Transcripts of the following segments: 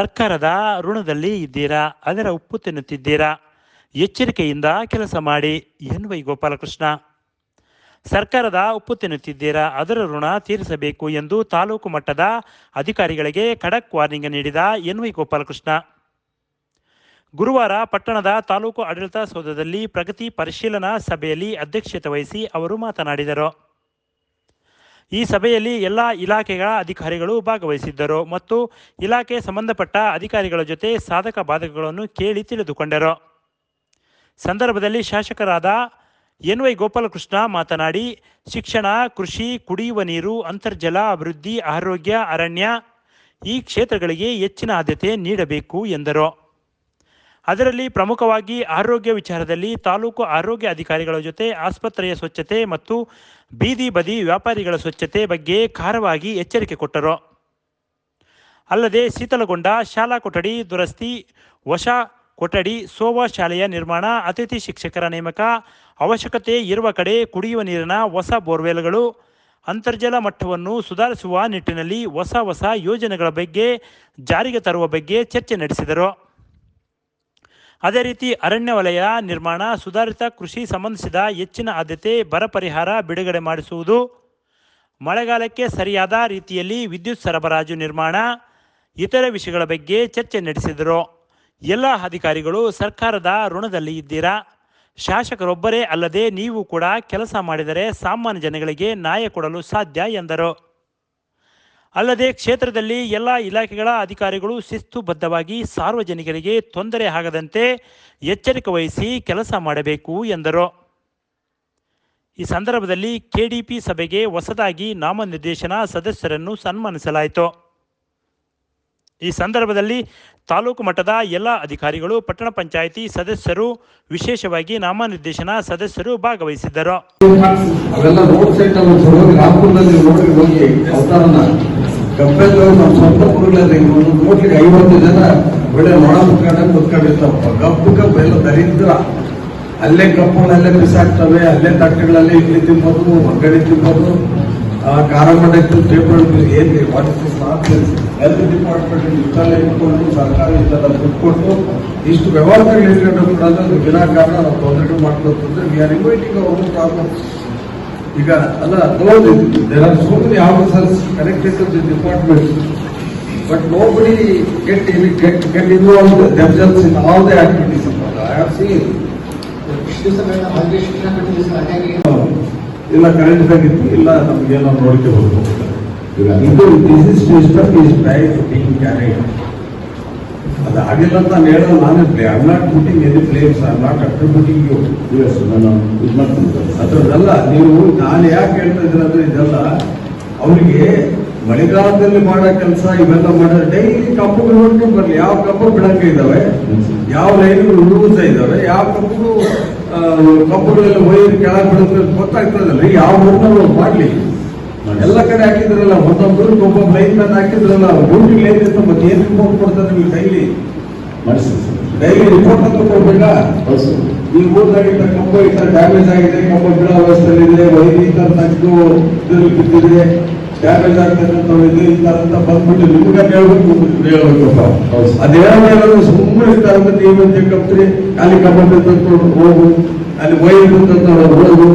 ಸರ್ಕಾರದ ಋಣದಲ್ಲಿ ಇದ್ದೀರಾ? ಅದರ ಉಪ್ಪು ತಿನ್ನುತ್ತಿದ್ದೀರಾ? ಎಚ್ಚರಿಕೆಯಿಂದ ಕೆಲಸ ಮಾಡಿ, ಎನ್ ವೈ ಗೋಪಾಲಕೃಷ್ಣ. ಸರ್ಕಾರದ ಉಪ್ಪು ತಿನ್ನುತ್ತಿದ್ದೀರಾ? ಅದರ ಋಣ ತೀರಿಸಬೇಕು ಎಂದು ತಾಲೂಕು ಮಟ್ಟದ ಅಧಿಕಾರಿಗಳಿಗೆ ಖಡಕ್ ವಾರ್ನಿಂಗ್ ನೀಡಿದ ಎನ್ ವೈ ಗೋಪಾಲಕೃಷ್ಣ. ಗುರುವಾರ ಪಟ್ಟಣದ ತಾಲೂಕು ಆಡಳಿತ ಸೌಧದಲ್ಲಿ ಪ್ರಗತಿ ಪರಿಶೀಲನಾ ಸಭೆಯಲ್ಲಿ ಅಧ್ಯಕ್ಷತೆ ವಹಿಸಿ ಅವರು ಮಾತನಾಡಿದರು. ಈ ಸಭೆಯಲ್ಲಿ ಎಲ್ಲ ಇಲಾಖೆಗಳ ಅಧಿಕಾರಿಗಳು ಭಾಗವಹಿಸಿದ್ದರು ಮತ್ತು ಇಲಾಖೆ ಸಂಬಂಧಪಟ್ಟ ಅಧಿಕಾರಿಗಳ ಜೊತೆ ಸಾಧಕ ಬಾಧಕಗಳನ್ನು ಕೇಳಿ ತಿಳಿದುಕೊಂಡರು. ಸಂದರ್ಭದಲ್ಲಿ ಶಾಸಕರಾದ ಎನ್ ವೈ ಗೋಪಾಲಕೃಷ್ಣ ಮಾತನಾಡಿ, ಶಿಕ್ಷಣ, ಕೃಷಿ, ಕುಡಿಯುವ ನೀರು, ಅಂತರ್ಜಲ, ಅಭಿವೃದ್ಧಿ, ಆರೋಗ್ಯ, ಅರಣ್ಯ ಈ ಕ್ಷೇತ್ರಗಳಿಗೆ ಹೆಚ್ಚಿನ ಆದ್ಯತೆ ನೀಡಬೇಕು ಎಂದರು. ಅದರಲ್ಲಿ ಪ್ರಮುಖವಾಗಿ ಆರೋಗ್ಯ ವಿಚಾರದಲ್ಲಿ ತಾಲೂಕು ಆರೋಗ್ಯ ಅಧಿಕಾರಿಗಳ ಜೊತೆ ಆಸ್ಪತ್ರೆಯ ಸ್ವಚ್ಛತೆ ಮತ್ತು ಬೀದಿ ಬದಿ ವ್ಯಾಪಾರಿಗಳ ಸ್ವಚ್ಛತೆ ಬಗ್ಗೆ ಖಾರವಾಗಿ ಎಚ್ಚರಿಕೆ ಕೊಟ್ಟರು. ಅಲ್ಲದೆ ಶೀತಲಗೊಂಡ, ಶಾಲಾ ಕೊಠಡಿ ದುರಸ್ತಿ, ವಶ ಕೊಠಡಿ, ಸೋವಾ ಶಾಲೆಯ ನಿರ್ಮಾಣ, ಅತಿಥಿ ಶಿಕ್ಷಕರ ನೇಮಕ, ಅವಶ್ಯಕತೆ ಇರುವ ಕಡೆ ಕುಡಿಯುವ ನೀರಿನ ಹೊಸ ಬೋರ್ವೆಲ್ಗಳು, ಅಂತರ್ಜಲ ಮಟ್ಟವನ್ನು ಸುಧಾರಿಸುವ ನಿಟ್ಟಿನಲ್ಲಿ ಹೊಸ ಹೊಸ ಯೋಜನೆಗಳ ಬಗ್ಗೆ ಜಾರಿಗೆ ತರುವ ಬಗ್ಗೆ ಚರ್ಚೆ ನಡೆಸಿದರು. ಅದೇ ರೀತಿ ಅರಣ್ಯ ವಲಯ ನಿರ್ಮಾಣ, ಸುಧಾರಿತ ಕೃಷಿ ಸಂಬಂಧಿಸಿದ ಹೆಚ್ಚಿನ ಆದ್ಯತೆ, ಬರ ಪರಿಹಾರ ಬಿಡುಗಡೆ ಮಾಡಿಸುವುದು, ಮಳೆಗಾಲಕ್ಕೆ ಸರಿಯಾದ ರೀತಿಯಲ್ಲಿ ವಿದ್ಯುತ್ ಸರಬರಾಜು ನಿರ್ಮಾಣ, ಇತರ ವಿಷಯಗಳ ಬಗ್ಗೆ ಚರ್ಚೆ ನಡೆಸಿದರು. ಎಲ್ಲ ಅಧಿಕಾರಿಗಳು ಸರ್ಕಾರದ ಋಣದಲ್ಲಿ ಇದ್ದೀರಾ? ಶಾಸಕರೊಬ್ಬರೇ ಅಲ್ಲದೆ ನೀವು ಕೂಡ ಕೆಲಸ ಮಾಡಿದರೆ ಸಾಮಾನ್ಯ ಜನಗಳಿಗೆ ನ್ಯಾಯ ಕೊಡಲು ಸಾಧ್ಯ ಎಂದರು. ಅಲ್ಲದೆ ಕ್ಷೇತ್ರದಲ್ಲಿ ಎಲ್ಲ ಇಲಾಖೆಗಳ ಅಧಿಕಾರಿಗಳು ಶಿಸ್ತುಬದ್ಧವಾಗಿ ಸಾರ್ವಜನಿಕರಿಗೆ ತೊಂದರೆ ಆಗದಂತೆ ಎಚ್ಚರಿಕೆ ವಹಿಸಿ ಕೆಲಸ ಮಾಡಬೇಕು ಎಂದರು. ಈ ಸಂದರ್ಭದಲ್ಲಿ ಕೆಡಿಪಿ ಸಭೆಗೆ ಹೊಸದಾಗಿ ನಾಮನಿರ್ದೇಶನ ಸದಸ್ಯರನ್ನು ಸನ್ಮಾನಿಸಲಾಯಿತು. ಈ ಸಂದರ್ಭದಲ್ಲಿ ತಾಲೂಕು ಮಟ್ಟದ ಎಲ್ಲ ಅಧಿಕಾರಿಗಳು, ಪಟ್ಟಣ ಪಂಚಾಯಿತಿ ಸದಸ್ಯರು, ವಿಶೇಷವಾಗಿ ನಾಮನಿರ್ದೇಶನ ಸದಸ್ಯರು ಭಾಗವಹಿಸಿದ್ದರು. ಅವೆಲ್ಲ ರೋಡ್ ಸೈಡ್ ಅಲ್ಲಿ ಹೋಗಿ ರಾಮಪುರದಲ್ಲಿ ನೋಡಿ ಹೋಗಿ ಅವತಾರನ ಕಪ್ಪೆಲ್ಲ ನಮ್ಮ ಸ್ವಂತ ಒಂದು ನೋಡ್ಲಿಕ್ಕೆ ಐವತ್ತು ಜನ ಒಳ್ಳೆ ನೊಣ ಮುತ್ಕೊಂಡ ಕುತ್ಕೊಂಡಿರ್ತಾವಪ್ಪ ಕಪ್ಪು ಕಪ್ಪು ಎಲ್ಲ ದರಿದ್ರ. ಅಲ್ಲೇ ಕಪ್ಪುಗಳಲ್ಲೇ ಬಿಸಾಕ್ತವೆ, ಅಲ್ಲೇ ತಟ್ಟೆಗಳಲ್ಲಿ ಇಡ್ಲಿ ತಿಂಬೋದು ಒಗ್ಗರಣೆ ತಿಂಬೋದು ಮಾಡಕ್ಕೆ ಟೇಬಲ್ ಏನು ಹೆಲ್ತ್ ಡಿಪಾರ್ಟ್ಮೆಂಟ್ ಇಷ್ಟೆಲ್ಲ ಇಟ್ಕೊಂಡು ಸರ್ಕಾರ ಇಷ್ಟೆಲ್ಲ ದುಡ್ಡು ಕೊಟ್ಟು ಇಷ್ಟು ವ್ಯವಸ್ಥೆಗಳು ಇಟ್ಕೊಂಡು ಕೂಡ ವಿನಾಕಾರಣ ನಾವು ತೊಂದರೆಗಳು ಮಾಡ್ಕೊತಂದ್ರೆ ವಿ ಆರ್ ಇನ್ವೈಟಿಂಗ್ ಅವರು ಪ್ರಾಬ್ಲಮ್ಸ್ ಈಗ ಅಲ್ಲ ನೋಡಿದ್ರು there are so many officers connected to the department but nobody get get get involve themselves in all the activities I have seen ಇಲ್ಲ ಕರೆಂಟ್ ಆಗಿತ್ತು ಇಲ್ಲ ನಮ್ಗೆ ಏನೋ ನೋಡ್ಕೋಬಹುದು ಇದು this is system is type being carrier ಅದು ಆಗಿಲ್ಲ ಅಂತ ನಾನು ಹೇಳೋದು, ನಾನೇ play I not putting any place I not attributing you ನಾನು ಇದು ಮಾಡ್ತೀನಿ ಅದರಲ್ಲ ನೀವು ನಾನು ಯಾಕೆ ಹೇಳ್ತಾ ಇದ್ದೀನಿ ಅಂದ್ರೆ ಇದೆಲ್ಲ, ಅವರಿಗೆ ಮಳೆಗಾಲದಲ್ಲಿ ಮಾಡೋ ಕೆಲಸ ಇವೆಲ್ಲ ಮಾಡಿದ್ರೆ ಡೈಲಿ ಕಪ್ಪುಗಳು ನೋಡ್ಕೊಂಡು ಬರಲಿ. ಯಾವ ಕಪ್ಪು ಬಿಡಂಗೆ ಇದಾವೆ ಯಾವ ಲೈನ್ಗಳು ಲೂಸ್ ಇದಾವೆ ಯಾವ ಕಪ್ಪು ಕಪ್ಪುಗಳೆಲ್ಲ ಒಯ್ದು ಕೆಳಗೆ ಬಿಡುತ್ತೆ ಗೊತ್ತಾಗ್ತದಲ್ಲ ಯಾವ ಮಾಡ್ಲಿ. ಎಲ್ಲ ಕಡೆ ಹಾಕಿದ್ರಲ್ಲ ಒಂದೊಂದು ಒಬ್ಬೊಬ್ಬ ಲೈನ್ ಮ್ಯಾನ್ ಹಾಕಿದ್ರಲ್ಲ ಡ್ಯೂಟಿ ಲೈನ್ ಇತ್ತು ಮತ್ತೆ ಏನ್ ರಿಪೋರ್ಟ್ ಕೊಡ್ತಾರೆ ನಿಮ್ಗೆ ಡೈಲಿ ಡೈಲಿ ರಿಪೋರ್ಟ್ ಅಂತ ಕೊಡ್ಬೇಕಾ? ಈ ಊರ್ದಾಗಿದ್ದ ಕಂಬ ಈ ಡ್ಯಾಮೇಜ್ ಆಗಿದೆ ಕಂಬ ಬಿಡೋ ಇದೆ ವೈದ್ಯ ತಗ್ದು ಇದ್ರಲ್ಲಿ ಬಿದ್ದಿದೆ ಡ್ಯಾಮೇಜ್ ಆಗ್ತಕ್ಕಂಥವ್ರು ಇದೆ ಈ ತರ ಅಂತ ಬಂದ್ಬಿಟ್ಟು ನಿಮ್ಗೆ ಹೇಳ್ಬೇಕು ಹೇಳ್ಬೇಕು ಹೇಳ್ಬೇಕಪ್ಪ ಅದ್ ಹೇಳೋದು ಸುಮ್ಮನೆ ಇರ್ತಾರೆ ನೀವೇನ್ ಕಪ್ತ್ರಿ ಅಲ್ಲಿ ಕಂಬ ಬಿದ್ದು ಹೋಗು ಅಲ್ಲಿ ವೈರ್ ಬಿದ್ದು ಹೋಗು.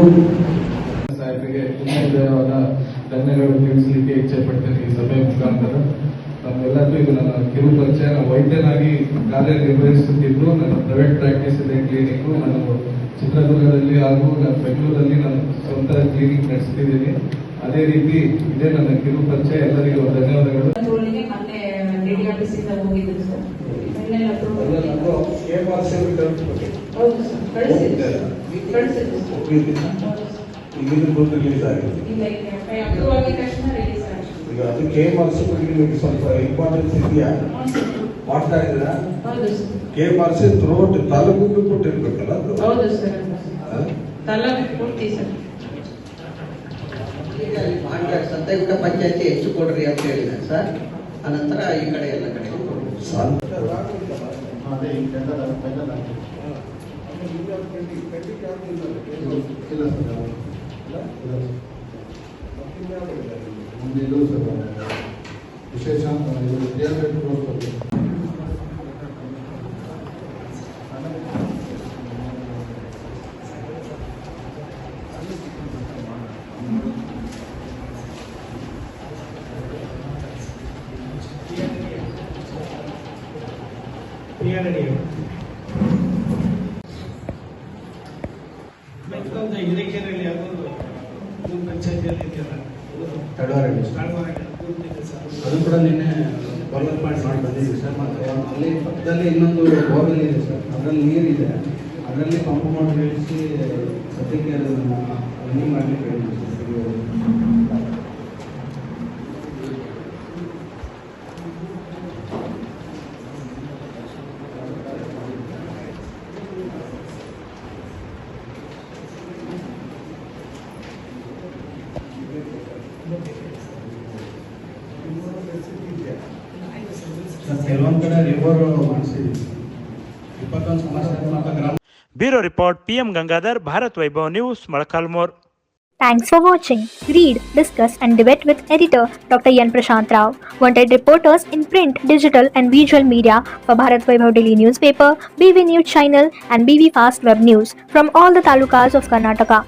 ಧನ್ಯಗಳು ತಿಳಿಸಲಿಕ್ಕೆ ಇಚ್ಛೆ ಪಡ್ತೇನೆ ಈ ಸಭೆ ಮುಖಾಂತರ. ನಮ್ಮೆಲ್ಲರಿಗೂ ಇದು ನನ್ನ ಕಿರು ಪರಿಚಯ. ನಾನು ವೈದ್ಯನಾಗಿ ಕಾರ್ಯನಿರ್ವಹಿಸುತ್ತಿದ್ದು ನನ್ನ ಪ್ರೈವೇಟ್ ಪ್ರಾಕ್ಟೀಸ್ ಇದೆ ಕ್ಲಿನಿಕ್ ನಾನು ಚಿತ್ರದುರ್ಗದಲ್ಲಿ ಹಾಗೂ ನಾನು ಬೆಂಗಳೂರಲ್ಲಿ ನಾನು ಸ್ವಂತ ಕ್ಲಿನಿಕ್ ನಡೆಸ್ತಿದ್ದೀನಿ. ಅದೇ ರೀತಿ ಇದೇ ನನ್ನ ಕಿರು ಪರಿಚಯ. ಎಲ್ಲರಿಗೂ ಧನ್ಯವಾದಗಳು. ರೋಲಿಗೆ ಸರ್ ಸರ್ ಈಗಿನ ರಿಲೀಸ್ ಆಗಿದೆ. ಇಲ್ಲ ಈಗ ಅದಕ್ಕೆ ತಕ್ಷಣ ರಿಲೀಸ್ ಆಗಿದೆ ಈಗ ಅದು ಕೆ ಎಂ ಆರ್ ಸಿ ನಿಮಗೆ ಸ್ವಲ್ಪ ಇಂಪಾರ್ಟೆನ್ಸ್ ಇದೆಯಾ? ಮಾಡ್ತಾ ಇದ್ದೀರಾ? ಹೌದು sir K M R C through ತಾಲೂಕಿಗೂ ಕೊಟ್ಟಿರ್ಬೇಕಲ್ಲ ಅದು? ಹೌದು ಸರ್? ತಾಲೂಕು ಪೂರ್ತಿ ಸರ್ ಈಗ ಸತ್ಯಗುಡ ಪಂಚಾಯತಿ ಹೆಚ್ಚು ಕೊಡ್ರಿ ಅಂತ ಹೇಳಿದ್ದಾರೆ ಸರ್ ಅನಂತರ ಈ ಕಡೆ ಎಲ್ಲ ಕಡೆ ಒಂದು ಸರ್ ವಿಶೇಷ ವಿದ್ಯಾರ್ಥಿ ನೋಡ್ತಾರೆ ಮತ್ತೊಂದು ಹಿರಿಕೆರೆಯಲ್ಲಿ ಯಾವುದು ಗ್ರಾಮ ಪಂಚಾಯತಿಯಲ್ಲಿ ಇದೆಯಲ್ಲ ಅದು ಕೂಡ ನಿನ್ನೆ ಡೆವಲಪ್ಮೆಂಟ್ ಮಾಡಿ ಮಾಡಿ ಬಂದಿದ್ದೀವಿ ಸರ್. ಮತ್ತು ಅಲ್ಲಿ ಪಕ್ಕದಲ್ಲಿ ಇನ್ನೊಂದು ಬೋರ್ವೆಲ್ ಇದೆ ಸರ್. ಅದರಲ್ಲಿ ನೀರಿದೆ. ಅದರಲ್ಲಿ ಪಂಪ್ ಮಾಡಿ ಇಳಿಸಿ ಸದ್ಯಕ್ಕೆ ಅದನ್ನು ರನ್ನಿಂಗ್ ಮಾಡಲಿಕ್ಕೆ ಹೇಳಿದ್ವಿ ಸರ್. ಕೆಲವೊಂದು ಕಡೆ ರಿವರ್ ಮಾಡಿಸಿದ್ವಿ ಇಪ್ಪತ್ತೊಂದು ಸಮಸ್ಯಾತ್ಮಕ ಗ್ರಾಮ bureau report PM Gangadhar Bharat Vaibhav news Molakalmuru Thanks for watching. Read, discuss, and debate with editor Dr. Yan Prashant Rao. Wanted reporters in print, digital, and visual media for Bharat Vaibhav Daily Newspaper, BV News Channel, and BV Fast Web News from all the talukas of Karnataka.